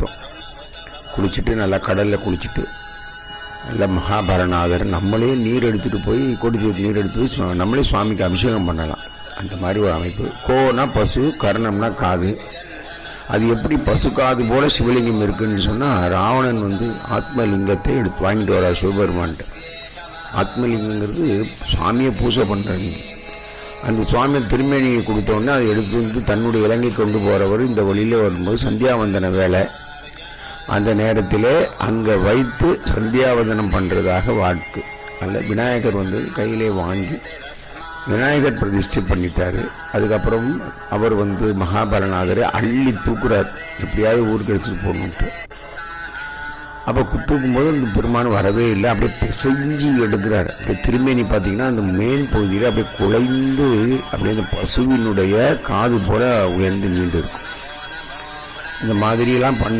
தீர்த்தம் குளிச்சுட்டு நல்லா கடலில் குளிச்சுட்டு நல்லா மகாபரநாதர் நம்மளே நீர் எடுத்துகிட்டு போய் கொடி நீர் எடுத்து போய் நம்மளே சுவாமிக்கு அபிஷேகம் பண்ணலாம். அந்த மாதிரி ஒரு அமைப்பு. கோனா பசு கர்ணம்னா காது. அது எப்படி பசு காது போல சிவலிங்கம் இருக்குன்னு சொன்னால் ராவணன் வந்து ஆத்மலிங்கத்தை எடுத்து வாங்கிட்டு வரா சிவபெருமான்ட்டு ஆத்மலிங்கங்கிறது சுவாமியை பூஜை பண்ணுறாங்க அந்த சுவாமியை திருமேனியை கொடுத்த உடனே அதை எடுத்து வந்து தன்னுடைய இலங்கை கொண்டு போகிறவர் இந்த வழியில் வரும்போது சந்தியாவந்தன வேலை. அந்த நேரத்திலே அங்கே வைத்து சந்தியாவதனம் பண்ணுறதாக வாக்கு அல்ல விநாயகர் வந்து கையிலே வாங்கி விநாயகர் பிரதிஷ்டை பண்ணிட்டாரு. அதுக்கப்புறம் அவர் வந்து மகாபலநாதரை அள்ளி தூக்குறார். எப்படியாவது ஊருக்கு எடுத்துகிட்டு போகணுன்ட்டு அப்போ தூக்கும்போது அந்த பெருமான் வரவே இல்லை. அப்படியே பிசைஞ்சு எடுக்கிறார். அப்படியே திருமேனி பார்த்தீங்கன்னா அந்த மேல் பகுதியில் அப்படியே குலைந்து அப்படியே அந்த பசுவினுடைய காது போல உயர்ந்து நீண்டு இருக்கும் இந்த மாதிரியெல்லாம் பண்ண